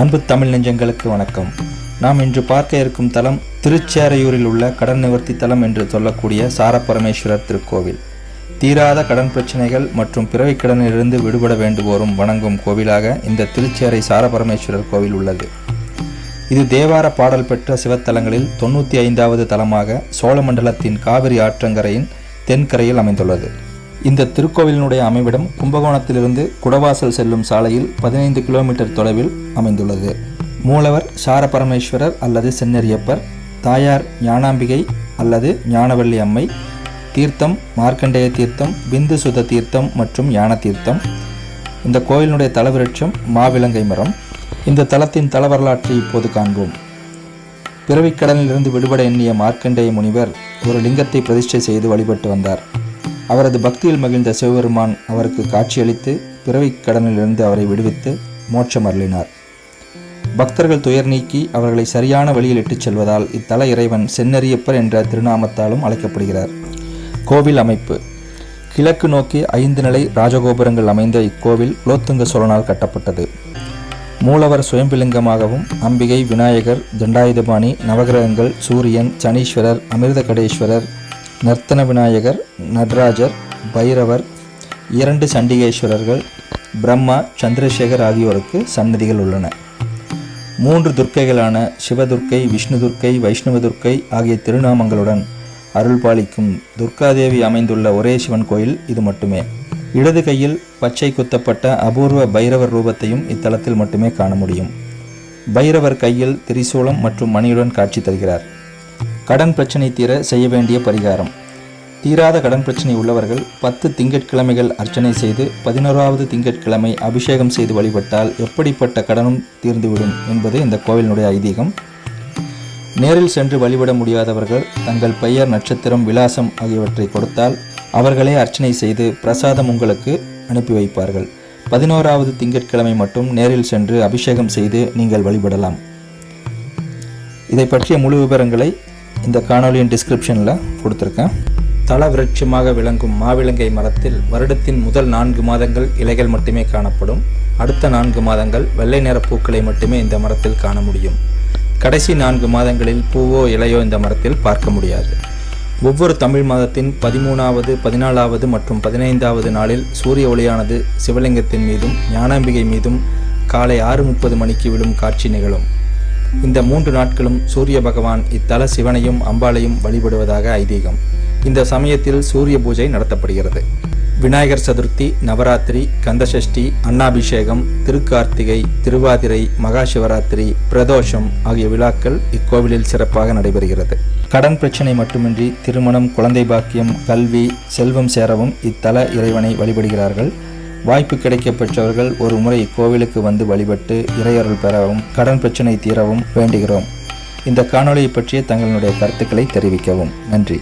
அன்பு தமிழ் நெஞ்சங்களுக்கு வணக்கம். நாம் இன்று பார்க்க இருக்கும் தலம் திருச்சேரையூரில் உள்ள கடன் நிவர்த்தி தலம் என்று சொல்லக்கூடிய சாரபரமேஸ்வரர் திருக்கோவில். தீராத கடன் பிரச்சனைகள் மற்றும் பிறவி கடனிலிருந்து விடுபட வேண்டுவோரும் வணங்கும் கோவிலாக இந்த திருச்சேரை சாரபரமேஸ்வரர் கோவில் உள்ளது. இது தேவார பாடல் பெற்ற சிவத்தலங்களில் தொண்ணூற்றி ஐந்தாவது தலமாக சோழமண்டலத்தின் காவிரி ஆற்றங்கரையின் தென்கரையில் அமைந்துள்ளது. இந்த திருக்கோவிலினுடைய அமைவிடம் கும்பகோணத்திலிருந்து குடவாசல் செல்லும் சாலையில் பதினைந்து கிலோமீட்டர் தொலைவில் அமைந்துள்ளது. மூலவர் சாரபரமேஸ்வரர் அல்லது சென்னரியப்பர் தாயார் ஞானாம்பிகை அல்லது ஞானவள்ளி அம்மை தீர்த்தம் மார்க்கண்டேய தீர்த்தம் பிந்து சுத தீர்த்தம் மற்றும் ஞான தீர்த்தம். இந்த கோயிலினுடைய தலவிருட்சம் மாவிலங்கை மரம். இந்த தலத்தின் தல வரலாற்றை இப்போது காண்போம். பிறவிக்கடனிலிருந்து விடுபட எண்ணிய மார்க்கண்டேய முனிவர் ஒரு லிங்கத்தை பிரதிஷ்டை செய்து வழிபட்டு வந்தார். அவரது பக்தியில் மகிழ்ந்த சிவபெருமான் அவருக்கு காட்சியளித்து பிறவி கடனிலிருந்து அவரை விடுவித்து மோட்சம் அருளினார். பக்தர்கள் துயர் நீக்கி அவர்களை சரியான வழியில் இட்டுச் செல்வதால் இத்தல இறைவன் சென்னரியப்பர் என்ற திருநாமத்தாலும் அழைக்கப்படுகிறார். கோவில் அமைப்பு. கிழக்கு நோக்கி ஐந்து நிலை ராஜகோபுரங்கள் அமைந்த இக்கோவில் குலோத்துங்க சோழனால் கட்டப்பட்டது. மூலவர் சுயம்பிலிங்கமாகவும் அம்பிகை விநாயகர் தண்டாயுதபாணி நவகிரகங்கள் சூரியன் சனீஸ்வரர் அமிர்தகடேஸ்வரர் நர்த்தன விநாயகர் நடராஜர் பைரவர் இரண்டு சண்டிகேஸ்வரர்கள் பிரம்மா சந்திரசேகர் ஆகியோருக்கு சன்னதிகள் உள்ளன. மூன்று துர்க்கைகளான சிவதுர்க்கை விஷ்ணு துர்க்கை வைஷ்ணவ துர்க்கை ஆகிய திருநாமங்களுடன் அருள் பாலிக்கும் துர்காதேவி அமைந்துள்ள ஒரே சிவன் கோயில் இது மட்டுமே. இடது கையில் பச்சை குத்தப்பட்ட அபூர்வ பைரவர் ரூபத்தையும் இத்தலத்தில் மட்டுமே காண முடியும். பைரவர் கையில் திரிசூலம் மற்றும் மணியுடன் காட்சி தருகிறார். கடன் பிரச்சனை தீர செய்ய வேண்டிய பரிகாரம். தீராத கடன் பிரச்சனை உள்ளவர்கள் பத்து திங்கட்கிழமைகள் அர்ச்சனை செய்து பதினோராவது திங்கட்கிழமை அபிஷேகம் செய்து வழிபட்டால் எப்படிப்பட்ட கடனும் தீர்ந்துவிடும் என்பது இந்த கோவிலினுடைய ஐதீகம். நேரில் சென்று வழிபட முடியாதவர்கள் தங்கள் பெயர் நட்சத்திரம் விலாசம் ஆகியவற்றை கொடுத்தால் அவர்களே அர்ச்சனை செய்து பிரசாதம் உங்களுக்கு அனுப்பி வைப்பார்கள். பதினோராவது திங்கட்கிழமை மட்டும் நேரில் சென்று அபிஷேகம் செய்து நீங்கள் வழிபடலாம். இதை பற்றிய முழு விவரங்களை இந்த காணொலியின் டிஸ்கிரிப்ஷனில் கொடுத்துருக்கேன். தல விருட்சமாக விளங்கும் மாவிலங்கை மரத்தில் வருடத்தின் முதல் நான்கு மாதங்கள் இலைகள் மட்டுமே காணப்படும். அடுத்த நான்கு மாதங்கள் வெள்ளை நிற பூக்களை மட்டுமே இந்த மரத்தில் காண முடியும். கடைசி நான்கு மாதங்களில் பூவோ இலையோ இந்த மரத்தில் பார்க்க முடியாது. ஒவ்வொரு தமிழ் மாதத்தின் பதிமூணாவது பதினாலாவது மற்றும் பதினைந்தாவது நாளில் சூரிய ஒளியானது சிவலிங்கத்தின் மீதும் ஞானாம்பிகை மீதும் காலை ஆறு முப்பது மணிக்கு விழும் காட்சி நிகழும். இந்த மூன்று நாட்களும் சூரிய பகவான் இத்தல சிவனையும் அம்பாளையும் வழிபடுவதாக ஐதீகம். இந்த சமயத்தில் சூரிய பூஜை நடத்தப்படுகிறது. விநாயகர் சதுர்த்தி நவராத்திரி கந்தசஷ்டி அன்னாபிஷேகம் திருக்கார்த்திகை திருவாதிரை மகா சிவராத்திரி பிரதோஷம் ஆகிய விழாக்கள் இக்கோவிலில் சிறப்பாக நடைபெறுகிறது. கடன் பிரச்சனை மட்டுமின்றி திருமணம் குழந்தை பாக்கியம் கல்வி செல்வம் சேரவும் இத்தல இறைவனை வழிபடுகிறார்கள். வாய்ப்பு கிடைக்க பெற்றவர்கள் ஒரு முறை இக்கோவிலுக்கு வந்து வழிபட்டு இறையருள் பெறவும் கடன் பிரச்சனை தீரவும் வேண்டுகிறோம். இந்த காணொலியை பற்றிய தங்களுடைய கருத்துக்களை தெரிவிக்கவும். நன்றி.